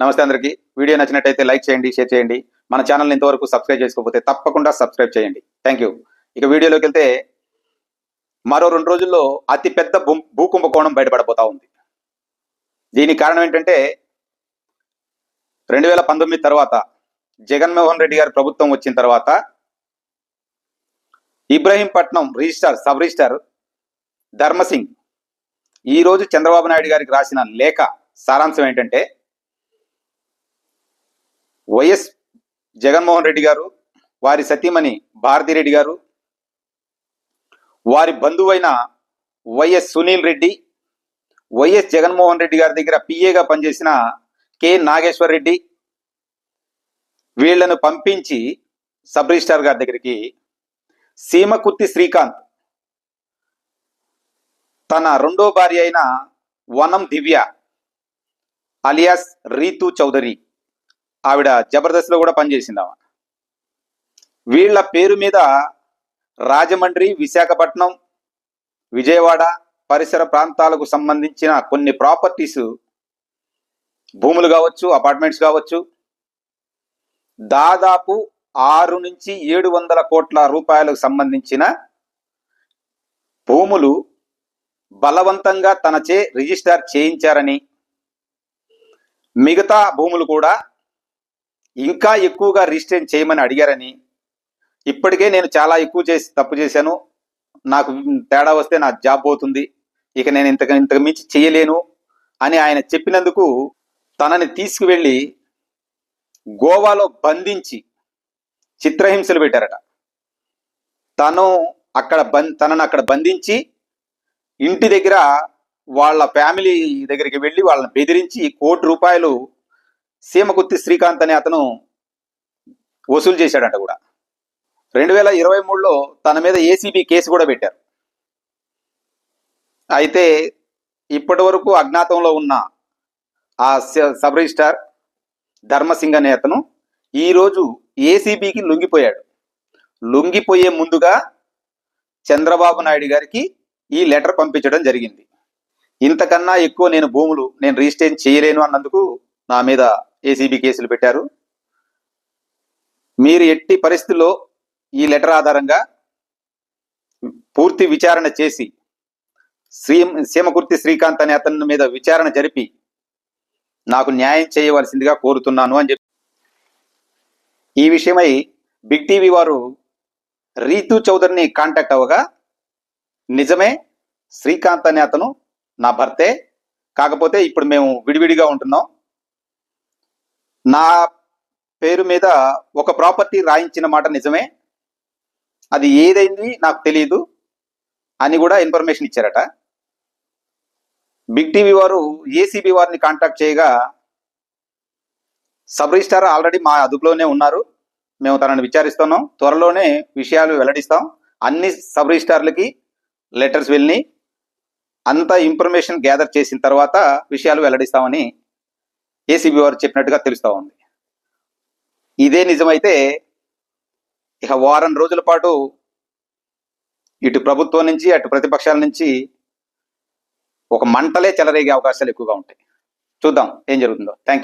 నమస్తే అందరికీ. వీడియో నచ్చినట్టయితే లైక్ చేయండి షేర్ చేయండి. మన ఛానల్ని ఇంతవరకు సబ్స్క్రైబ్ చేసుకోకపోతే తప్పకుండా సబ్స్క్రైబ్ చేయండి. థ్యాంక్ యూ ఇక వీడియోలోకి వెళ్తే మరో రెండు రోజుల్లో అతిపెద్ద భూ- భూకుంభకోణం బయటపడబోతా ఉంది. దీనికి కారణం ఏంటంటే రెండు వేల పంతొమ్మిది తర్వాత జగన్మోహన్ రెడ్డి గారి ప్రభుత్వం వచ్చిన తర్వాత Ibrahimpatnam registrar sub registrar Dharmasingh ఈ రోజు చంద్రబాబు నాయుడు గారికి రాసిన లేఖ సారాంశం ఏంటంటే వైఎస్ జగన్మోహన్ రెడ్డి గారు వారి సతీమణి భారతిరెడ్డి గారు వారి బంధువైన వైఎస్ సునీల్ రెడ్డి వైఎస్ జగన్మోహన్ రెడ్డి గారి దగ్గర పిఏగా పనిచేసిన కె నాగేశ్వర్ రెడ్డి వీళ్ళను పంపించి సబ్ రిజిస్టార్ గారి దగ్గరికి సీమకుర్తి శ్రీకాంత్ తన రెండో భార్య అయిన వనం దివ్య అలియాస్ రీతు చౌదరి ఆవిడ జబర్దస్త్లో కూడా పనిచేసింది ఆమె వీళ్ళ పేరు మీద రాజమండ్రి విశాఖపట్నం విజయవాడ పరిసర ప్రాంతాలకు సంబంధించిన కొన్ని ప్రాపర్టీస్ భూములు కావచ్చు అపార్ట్మెంట్స్ కావచ్చు దాదాపు ఆరు నుంచి ఏడు వందల కోట్ల రూపాయలకు సంబంధించిన భూములు బలవంతంగా తనచే రిజిస్టర్ చేయించారని మిగతా భూములు కూడా ఇంకా ఎక్కువగా రిజిస్టర్ చేయమని అడిగారని. ఇప్పటికే నేను చాలా ఎక్కువ చేసి తప్పు చేశాను. నాకు తేడా వస్తే నా జాబ్ పోతుంది. ఇక నేను ఇంతకు ఇంతకు మించి చేయలేను అని ఆయన చెప్పినందుకు తనని తీసుకువెళ్ళి గోవాలో బంధించి చిత్రహింసలు పెట్టారట. తను అక్కడ బం తనను అక్కడ బంధించి ఇంటి దగ్గర వాళ్ళ ఫ్యామిలీ దగ్గరికి వెళ్ళి వాళ్ళని బెదిరించి కోటి రూపాయలు సీమకుత్తి శ్రీకాంత్ అనే అతను వసూలు చేశాడంట కూడా. రెండు వేల ఇరవై మూడులో తన మీద ఏసీబీ కేసు కూడా పెట్టారు. అయితే ఇప్పటి వరకు అజ్ఞాతంలో ఉన్న ఆ సబ్ రిజిస్టార్ ధర్మసింగ్ అనే అతను ఈరోజు ఏసీబీకి లొంగిపోయాడు. లొంగిపోయే ముందుగా చంద్రబాబు నాయుడు గారికి ఈ లెటర్ పంపించడం జరిగింది. ఇంతకన్నా ఎక్కువ నేను భూములు నేను రిజిస్ట్రేషన్ చేయలేను అన్నందుకు నా మీద ఏసీబీ కేసులు పెట్టారు. మీరు ఎట్టి పరిస్థితుల్లో ఈ లెటర్ ఆధారంగా పూర్తి విచారణ చేసి శ్రీ సీమకుర్తి శ్రీకాంత్ అనే అతని మీద విచారణ జరిపి నాకు న్యాయం చేయవలసిందిగా కోరుతున్నాను అని చెప్పి. ఈ విషయమై బిగ్ టీవీ వారు రీతు చౌదరిని కాంటాక్ట్ అవ్వగా నిజమే శ్రీకాంత్ అనే అతను నా భర్తే కాకపోతే ఇప్పుడు మేము విడివిడిగా ఉంటున్నాం. నా పేరు మీద ఒక ప్రాపర్టీ రాయించిన మాట నిజమే. అది ఏదైంది నాకు తెలియదు అని కూడా ఇన్ఫర్మేషన్ ఇచ్చారట. బిగ్ టీవీ వారు ఏసీబీ వారిని కాంటాక్ట్ చేయగా సబ్ రిజిస్టార్ ఆల్రెడీ మా అదుపులోనే ఉన్నారు. మేము తనని విచారిస్తున్నాం. త్వరలోనే విషయాలు వెల్లడిస్తాం. అన్ని సబ్ రిజిస్టార్లకి లెటర్స్ వెళ్ళి అంత ఇన్ఫర్మేషన్ గ్యాదర్ చేసిన తర్వాత విషయాలు వెల్లడిస్తామని ఏసీబీ వారు చెప్పినట్టుగా తెలుస్తా ఉంది. ఇదే నిజమైతే ఇక వారం రోజుల పాటు ఇటు ప్రభుత్వం నుంచి అటు ప్రతిపక్షాల నుంచి ఒక మంటలే చెలరేగే అవకాశాలు ఎక్కువగా ఉంటాయి. చూద్దాం ఏం జరుగుతుందో. Thank you